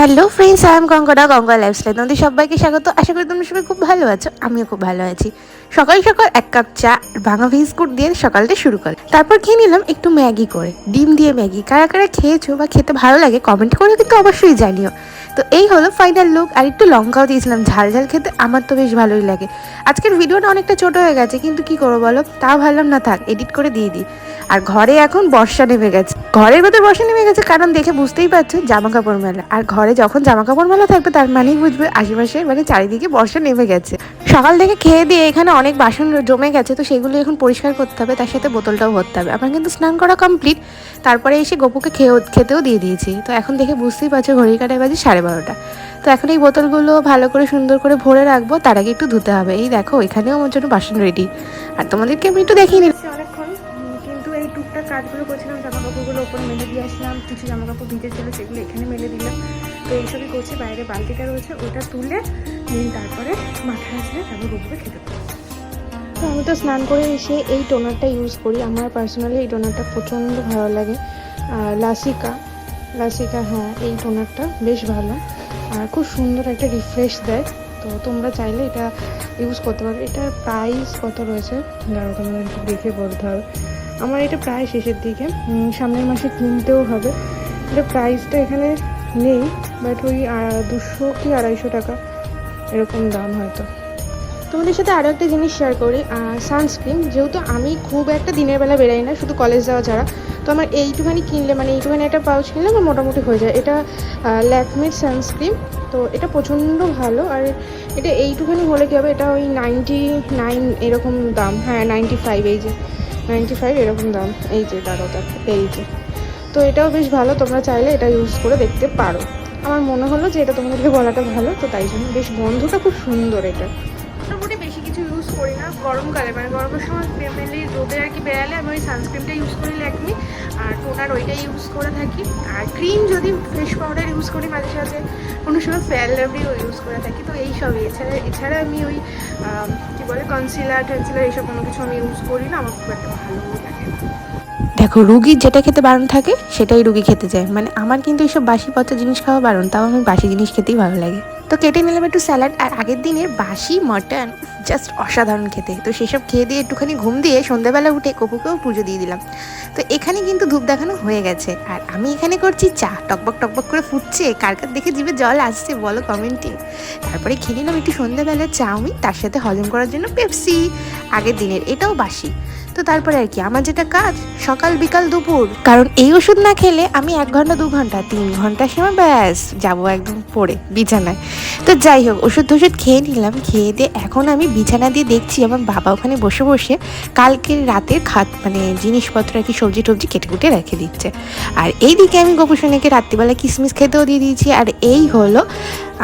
Hello friends I am Ganga Ganga lifestyle তোমাদের সবাইকে স্বাগত। আশা করি তোমরা সবাই খুব ভালো আছো, আমিও খুব ভালো আছি। সকাল সকাল এক কাপ চা, ভাঙা বিস্কুট দিয়ে সকালটা শুরু করে। তারপর খেয়ে নিলাম একটু ম্যাগি করে, ডিম দিয়ে ম্যাগি। কারা কারা খেয়েছো বা খেতে ভালো লাগে কমেন্ট করে কিন্তু অবশ্যই জানিও। তো এই হলো ফাইনাল লুক আর একটু লঙ্কাও দিয়েছিলাম, ঝাল ঝাল খেতে আমার তো বেশ ভালোই লাগে। আজকের ভিডিওটা অনেকটা ছোট হয়ে গেছে, কিন্তু কি করব বলো? তা ভাবলাম না থাক এডিট করে দিয়ে দিই। আর ঘরে এখন বর্ষা নেমে গেছে। ঘরের ভেতর বর্ষা নেমে গেছে কারণ দেখে বুঝতেই পারছ জামা কাপড় মেলা। আর ঘরে যখন জামা কাপড় মেলা থাকবে, তার মানেই বুঝবে আশেপাশে মানে চারিদিকে বর্ষা নেমে গেছে। সকাল থেকে খেয়ে দিয়ে এখানে অনেক বাসন জমে গেছে, তো সেগুলো এখন পরিষ্কার করতে হবে, তার সাথে বোতলটাও ভরতে হবে। আমার কিন্তু স্নান করা কমপ্লিট তারপরে এসে গপুকে খেয়েও খেতেও দিয়ে দিয়েছি। তো এখন দেখে বুঝতেই পারছ ঘড়ি কাটায় বাজে সাড়ে বারোটা। তো এখন এই বোতলগুলো ভালো করে সুন্দর করে ভরে রাখব, তার আগে একটু ধুতে হবে। এই দেখো, এখানেও আমার জন্য বাসন রেডি আর তোমাদেরকে আমি একটু দেখিয়ে কাজগুলো করছিলাম জামা কাপড়গুলো ওপর মেলে দিয়ে আসলাম, কিছু জামা কাপড় ভিজে ছিল সেগুলো এখানে মেলে দিলাম। তো এইসবই করছি, বাইরে বালতিটা রয়েছে, ওটা তুলে নিন তারপরে মাথায় আসলে তারপর গপুকে খেতে। তো আমি তো স্নান করে এসে এই টোনারটা ইউজ করি, আমার পার্সোনালি এই টোনারটা প্রচণ্ড ভালো লাগে। আর লাসিকা লাসিকা হ্যাঁ এই টোনারটা বেশ ভালো। আর খুব সুন্দর একটা রিফ্রেশ দেয়। তো তোমরা চাইলে এটা ইউজ করতে পারো। এটার প্রাইস কত রয়েছে? দাঁড়াও তোমাদের দেখে বলতে হবে। আমার এটা প্রায় শেষের দিকে। সামনের মাসে কিনতেও হবে। এটা প্রাইসটা এখানে নেই বাট ওই দুশো কি আড়াইশো টাকা এরকম দাম হয়তো। তোমাদের সাথে আরও একটা জিনিস শেয়ার করি সানস্ক্রিন যেহেতু আমি খুব একটা দিনের বেলা বেরাই না, শুধু কলেজ যাওয়া ছাড়া, তো আমার এইটুখানি কিনলে মানে এইটুখানি একটা পাউচ কিনলে আমার মোটামুটি হয়ে যায়। এটা ল্যাকমির সানস্ক্রিন তো এটা প্রচণ্ড ভালো। আর এটা এইটুখানি হলে কী হবে, এটা ওই নাইনটি নাইন এরকম দাম হ্যাঁ নাইনটি ফাইভ এই যে। নাইনটি ফাইভ এরকম দাম। এই যে দাঁড়াও এই যে। তো এটাও বেশ ভালো, তোমরা চাইলে এটা ইউজ করে দেখতে পারো। আমার মনে হলো যে এটা তোমাদেরকে বলাটা ভালো, তো তাই জন্য বেশ গন্ধটা খুব সুন্দর এটা। করি না গরমকালে। মানে গরমের সময় মেনলি রোদে আর কি বেড়ালে আমি ওই সানস্ক্রিনটা ইউজ করি ল্যাকমি আর টোনার ওইটাই ইউজ করে থাকি। আর ক্রিম যদি ফেস পাউডার ইউজ করি মাঝে সাথে কোনো সময় ফেয়ার লাভলিও ইউজ করে থাকি। তো এই সবই এছাড়া এছাড়া আমি ওই আম, কী বলে কনসিলার টেন্সিলার এইসব কোনো কিছু আমি ইউজ করি না আমার খুব একটা ভালো লাগে দেখো রুগীর যেটা খেতে বারণ থাকে সেটাই রুগী খেতে চায়। মানে আমার কিন্তু এইসব বাসি পচা জিনিস খাওয়া বারণ তাও আমার বাসি জিনিস খেতেই ভালো লাগে। তো কেটে নিলাম একটু স্যালাড আর আগের দিনের বাসি মটন জাস্ট অসাধারণ খেতে। তো সেসব খেয়ে দিয়ে একটুখানি ঘুম দিয়ে সন্ধ্যাবেলা উঠে কপুকেও পুজো দিয়ে দিলাম। তো এখানে কিন্তু ধূপ দেখানো হয়ে গেছে। আর আমি এখানে করছি চা। টকবক টকবক করে ফুটছে। কার কার দেখে জিভে জল আসছে বলো কমেন্টে তারপরে খেয়ে নিলাম একটু সন্ধ্যাবেলা চাউমিন। তার সাথে হজম করার জন্য পেপসি। আগের দিনের এটাও বাসি। তো তারপরে আর কি, আমার যেটা কাজ, সকাল, বিকাল, দুপুর। কারণ এই ওষুধ না খেলে আমি এক ঘণ্টা, দু ঘণ্টা, তিন ঘণ্টার সময় ব্যাস, যাব একদম পড়ে, বিছানায়। তো যাই হোক ওষুধ টষুধ খেয়ে নিলাম, খেয়ে দিয়ে এখন আমি বিছানা দিয়ে দেখছি আমার বাবা ওখানে বসে বসে কালকের রাতের খাত মানে জিনিসপত্র আর কি, সবজি টবজি কেটে কুটে রেখে দিচ্ছে। আর এইদিকে আমি গোপুসোনাকে রাত্রিবেলা কিসমিস খেতেও দিয়ে দিয়েছি, আর এই হলো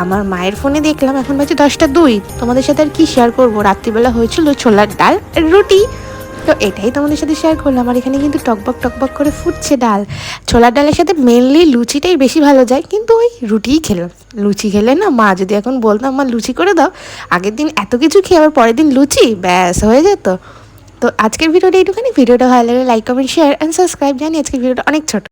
আমার মায়ের ফোনে দেখলাম, এখন বাজে দশটা দুই, তোমাদের সাথে আর কি শেয়ার করব? রাত্রিবেলা হয়েছিল ছোলার ডাল রুটি। তো এটাই তোমাদের সাথে শেয়ার করলাম। আমার এখানে কিন্তু টকবক টকবক করে ফুটছে ডাল। ছোলার ডালের সাথে মেনলি লুচিটাই বেশি ভালো যায়, কিন্তু ওই রুটিই খেলাম লুচি খেলে না, মা যদি এখন বলতাম মা লুচি করে দাও। আগের দিন এত কিছু খেয়ে আবার পরের দিন লুচি? ব্যাস, হয়ে যেত। তো আজকের ভিডিওটা এইটুখানি। ভিডিওটা ভালো লাগলে like comment share and subscribe জানি আজকের ভিডিওটা অনেক ছোট।